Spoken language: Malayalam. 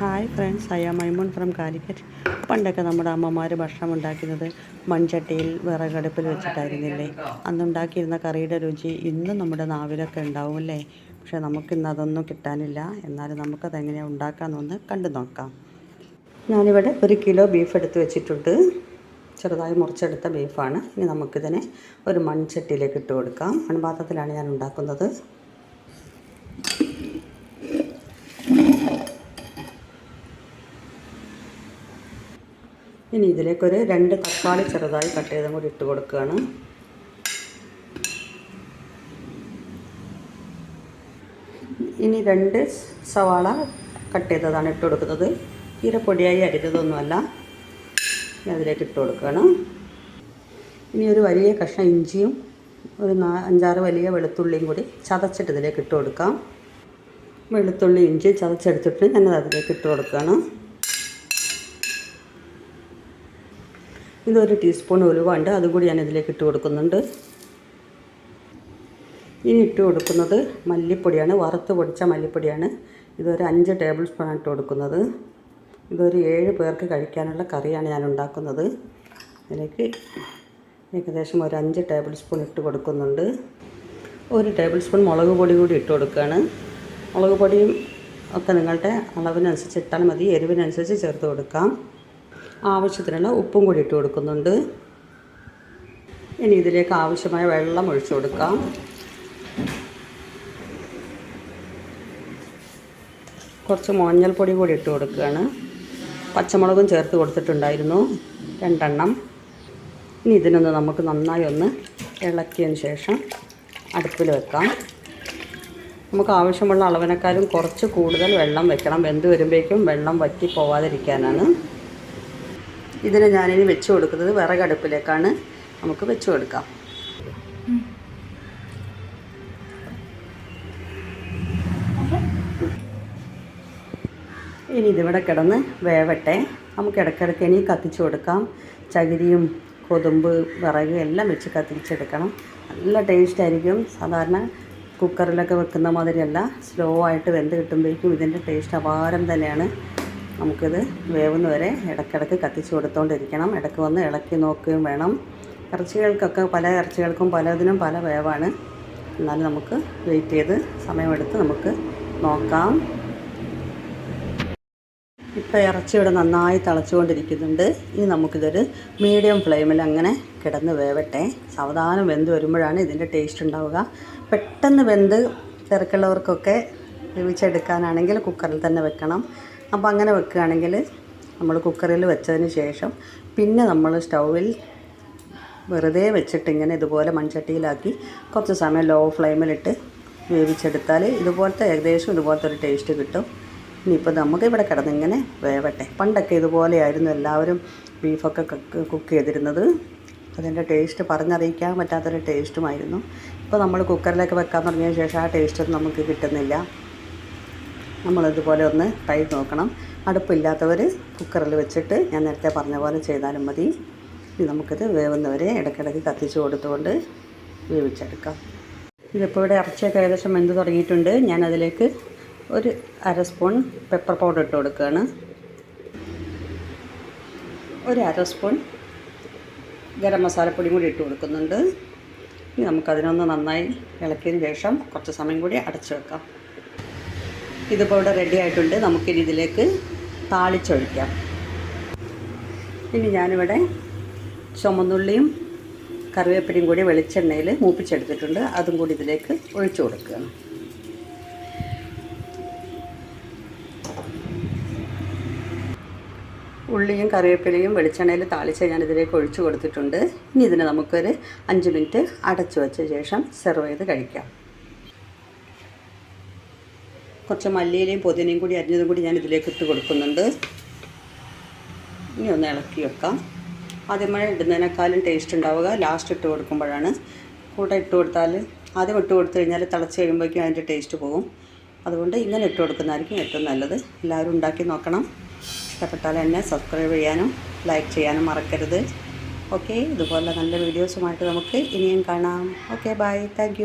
Hi friends I am Maimoon from Calicut പണ്ടൊക്കെ നമ്മുടെ അമ്മമാർ ഭക്ഷണം ഉണ്ടാക്കുന്നത് മൺചട്ടിയിൽ വിറകടുപ്പിൽ വെച്ചിട്ടായിരുന്നില്ലേ? അന്നുണ്ടാക്കിയിരുന്ന കറിയുടെ രുചി ഇന്നും നമ്മുടെ നാവിലൊക്കെ ഉണ്ടാവും അല്ലേ? പക്ഷേ നമുക്കിന്ന് അതൊന്നും കിട്ടാനില്ല. എന്നാലും നമുക്കത് എങ്ങനെയാണ് ഉണ്ടാക്കാമെന്നൊന്ന് കണ്ടു നോക്കാം. ഞാനിവിടെ ഒരു കിലോ ബീഫ് എടുത്ത് വെച്ചിട്ടുണ്ട്. ചെറുതായി മുറിച്ചെടുത്ത ബീഫാണ് ഇനി നമുക്കിതിനെ ഒരു മൺചട്ടിയിലേക്ക് ഇട്ട് കൊടുക്കാം. മൺപാത്രത്തിലാണ് ഞാൻ ഉണ്ടാക്കുന്നത്. ഇനി ഇതിലേക്കൊരു രണ്ട് തക്കാളി ചെറുതായി കട്ട് ചെയ്തും കൂടി ഇട്ട് കൊടുക്കുകയാണ്. ഇനി രണ്ട് സവാള കട്ട് ചെയ്തതാണ് ഇട്ട് കൊടുക്കുന്നത്. തീരെ പൊടിയായി അരിഞ്ഞതൊന്നുമല്ല അതിലേക്ക് ഇട്ട് കൊടുക്കുകയാണ്. ഇനി ഒരു വലിയ കഷ്ണം ഇഞ്ചിയും ഒരു നാ അഞ്ചാറ് വലിയ വെളുത്തുള്ളിയും കൂടി ചതച്ചിട്ട് ഇതിലേക്ക് ഇട്ട് കൊടുക്കാം. വെളുത്തുള്ളി ഇഞ്ചി ചതച്ചെടുത്തിട്ട് ഞാനത് അതിലേക്ക് ഇട്ട് കൊടുക്കുകയാണ്. ഇതൊരു ടീസ്പൂൺ ഉലുവ ഉണ്ട് അതും കൂടി ഞാൻ ഇതിലേക്ക് ഇട്ട് കൊടുക്കുന്നുണ്ട്. ഇനി ഇട്ട് കൊടുക്കുന്നത് മല്ലിപ്പൊടിയാണ്. വറുത്ത് പൊടിച്ച മല്ലിപ്പൊടിയാണ്. ഇതൊരു അഞ്ച് ടേബിൾ സ്പൂൺ ഇട്ട് കൊടുക്കുന്നത്. ഇതൊരു ഏഴ് പേർക്ക് കഴിക്കാനുള്ള കറിയാണ് ഞാൻ ഉണ്ടാക്കുന്നത്. അതിലേക്ക് ഏകദേശം ഒരു അഞ്ച് ടേബിൾ സ്പൂൺ ഇട്ട് കൊടുക്കുന്നുണ്ട്. ഒരു ടേബിൾ സ്പൂൺ മുളക് പൊടി കൂടി ഇട്ട് കൊടുക്കുകയാണ്. മുളക് പൊടിയും ഒക്കെ നിങ്ങളുടെ അളവിനനുസരിച്ച് ഇട്ടാൽ മതി. എരിവിനനുസരിച്ച് ചേർത്ത് കൊടുക്കാം. ആവശ്യത്തിനുള്ള ഉപ്പും കൂടി ഇട്ട് കൊടുക്കുന്നുണ്ട്. ഇനി ഇതിലേക്ക് ആവശ്യമായ വെള്ളം ഒഴിച്ചു കൊടുക്കാം. കുറച്ച് മഞ്ഞൾപ്പൊടി കൂടി ഇട്ട് കൊടുക്കുകയാണ്. പച്ചമുളകും ചേർത്ത് കൊടുത്തിട്ടുണ്ടായിരുന്നു. രണ്ടെണ്ണം. ഇനി ഇതിനൊന്ന് നമുക്ക് നന്നായി ഒന്ന് ഇളക്കിയതിന് ശേഷം അടുപ്പിൽ വെക്കാം. നമുക്ക് ആവശ്യമുള്ള അളവിനേക്കാളും കുറച്ച് കൂടുതൽ വെള്ളം വെക്കണം. വെന്ത് വരുമ്പോഴേക്കും വെള്ളം വറ്റി പോവാതിരിക്കാനാണ്. ഇതിന് ഞാനിനി വെച്ച് കൊടുക്കുന്നത് വിറകടുപ്പിലേക്കാണ്. നമുക്ക് വെച്ച് കൊടുക്കാം. ഇനി ഇതിവിടെ കിടന്ന് വേവട്ടെ. നമുക്ക് ഇടയ്ക്കിടയ്ക്ക് ഇനി കത്തിച്ച് കൊടുക്കാം. ചകിരിയും കൊതുമ്പ് വിറക് എല്ലാം വെച്ച് കത്തിച്ചെടുക്കണം. നല്ല ടേസ്റ്റ് ആയിരിക്കും. സാധാരണ കുക്കറിലൊക്കെ വെക്കുന്ന മാതിരിയല്ല. സ്ലോ ആയിട്ട് വെന്ത് കിട്ടുമ്പോഴേക്കും ഇതിന്റെ ടേസ്റ്റ് അപാരം തന്നെയാണ്. നമുക്കിത് വേവുന്ന വരെ ഇടയ്ക്കിടയ്ക്ക് കത്തിച്ച് കൊടുത്തുകൊണ്ടിരിക്കണം ഇടയ്ക്ക് വന്ന് ഇളക്കി നോക്കുകയും വേണം. ഇറച്ചികൾക്കൊക്കെ പല ഇറച്ചികൾക്കും പലതിനും പല വേവാണ്. എന്നാലും നമുക്ക് വെയിറ്റ് ചെയ്ത് സമയമെടുത്ത് നമുക്ക് നോക്കാം. ഇപ്പോൾ ഇറച്ചി ഇവിടെ നന്നായി തിളച്ചുകൊണ്ടിരിക്കുന്നുണ്ട്. ഇനി നമുക്കിതൊരു മീഡിയം ഫ്ലെയിമിൽ അങ്ങനെ കിടന്ന് വേവട്ടെ. സാവധാനം വെന്ത് വരുമ്പോഴാണ് ഇതിന്റെ ടേസ്റ്റ് ഉണ്ടാവുക. പെട്ടെന്ന് വെന്ത് തിരക്കുള്ളവർക്കൊക്കെ വേവിച്ചെടുക്കാനാണെങ്കിൽ കുക്കറിൽ തന്നെ വെക്കണം. അപ്പോൾ അങ്ങനെ വെക്കുകയാണെങ്കിൽ നമ്മൾ കുക്കറിൽ വെച്ചതിന് ശേഷം പിന്നെ നമ്മൾ സ്റ്റൗവിൽ വെറുതെ വെച്ചിട്ട് ഇങ്ങനെ ഇതുപോലെ മൺചട്ടിയിലാക്കി കുറച്ച് സമയം ലോ ഫ്ലെയിമിലിട്ട് വേവിച്ചെടുത്താൽ ഇതുപോലത്തെ ഏകദേശം ഇതുപോലത്തെ ഒരു ടേസ്റ്റ് കിട്ടും. ഇനിയിപ്പോൾ നമുക്ക് ഇവിടെ കിടന്നിങ്ങനെ വേവട്ടെ. പണ്ടൊക്കെ ഇതുപോലെയായിരുന്നു എല്ലാവരും ബീഫൊക്കെ കുക്ക് ചെയ്തിരുന്നത്. അതിന്റെ ടേസ്റ്റ് പറഞ്ഞറിയിക്കാൻ പറ്റാത്തൊരു ടേസ്റ്റുമായിരുന്നു ഇപ്പോൾ നമ്മൾ കുക്കറിലേക്ക് വെക്കാൻ തുടങ്ങിയ ശേഷം ആ ടേസ്റ്റൊന്നും നമുക്ക് കിട്ടുന്നില്ല. നമ്മളിതുപോലെ ഒന്ന് ട്രൈ നോക്കണം. അടുപ്പില്ലാത്തവർ കുക്കറിൽ വെച്ചിട്ട് ഞാൻ നേരത്തെ പറഞ്ഞ പോലെ ചെയ്താലും മതി. ഇനി നമുക്കിത് വേവുന്നവരെ ഇടയ്ക്കിടയ്ക്ക് കത്തിച്ച് കൊടുത്തുകൊണ്ട് വേവിച്ചെടുക്കാം. ഇതിപ്പോൾ ഇവിടെ ഇറച്ചിയൊക്കെ ഏകദേശം വെന്ത് തുടങ്ങിയിട്ടുണ്ട്. ഞാൻ അതിലേക്ക് ഒരു അര സ്പൂൺ പെപ്പർ പൗഡർ ഇട്ട് കൊടുക്കുകയാണ്. ഒരു അര സ്പൂൺ ഗരം മസാലപ്പൊടിയും കൂടി ഇട്ട് കൊടുക്കുന്നുണ്ട്. ഇനി നമുക്കതിനൊന്ന് നന്നായി ഇളക്കിയതിന് ശേഷം കുറച്ച് സമയം കൂടി അടച്ചു വെക്കാം. ഇതിപ്പോൾ ഇവിടെ റെഡി ആയിട്ടുണ്ട്. നമുക്കിനി ഇതിലേക്ക് താളിച്ചൊഴിക്കാം. ഇനി ഞാനിവിടെ ചുമന്നുള്ളിയും കറിവേപ്പിലയും കൂടി വെളിച്ചെണ്ണയിൽ മൂപ്പിച്ചെടുത്തിട്ടുണ്ട്. അതും കൂടി ഇതിലേക്ക് ഒഴിച്ചു കൊടുക്കുകയാണ് ഉള്ളിയും കറിവേപ്പിലയും വെളിച്ചെണ്ണയിൽ താളിച്ച് ഞാൻ ഇതിലേക്ക് ഒഴിച്ചു കൊടുത്തിട്ടുണ്ട്. ഇനി ഇതിനെ നമുക്കൊരു അഞ്ച് മിനിറ്റ് അടച്ചു വെച്ച ശേഷം സെർവ് ചെയ്ത് കഴിക്കാം. കുറച്ച് മല്ലിയിലയും പുതിനയും കൂടി അരിഞ്ഞതും കൂടി ഞാൻ ഇതിലേക്ക് ഇട്ട് കൊടുക്കുന്നുണ്ട്. ഇനി ഒന്ന് ഇളക്കി വെക്കാം. ആദ്യമേ ഇടുന്നതിനേക്കാളും ടേസ്റ്റ് ഉണ്ടാവുക. ലാസ്റ്റ് ഇട്ട് കൊടുക്കുമ്പോഴാണ്. കൂടെ ഇട്ട് കൊടുത്താൽ ആദ്യം ഇട്ട് കൊടുത്തു കഴിഞ്ഞാൽ തിളച്ച് കഴിയുമ്പോഴേക്കും അതിന്റെ ടേസ്റ്റ് പോകും. അതുകൊണ്ട് ഇങ്ങനെ ഇട്ട് കൊടുക്കുന്നതായിരിക്കും ഏറ്റവും നല്ലത്. എല്ലാവരും ഉണ്ടാക്കി നോക്കണം. ഇഷ്ടപ്പെട്ടാൽ എന്നെ സബ്സ്ക്രൈബ് ചെയ്യാനും ലൈക്ക് ചെയ്യാനും മറക്കരുത്. ഓക്കെ ഇതുപോലെ നല്ല വീഡിയോസുമായിട്ട് നമുക്ക് ഇനിയും കാണാം. Okay bye thank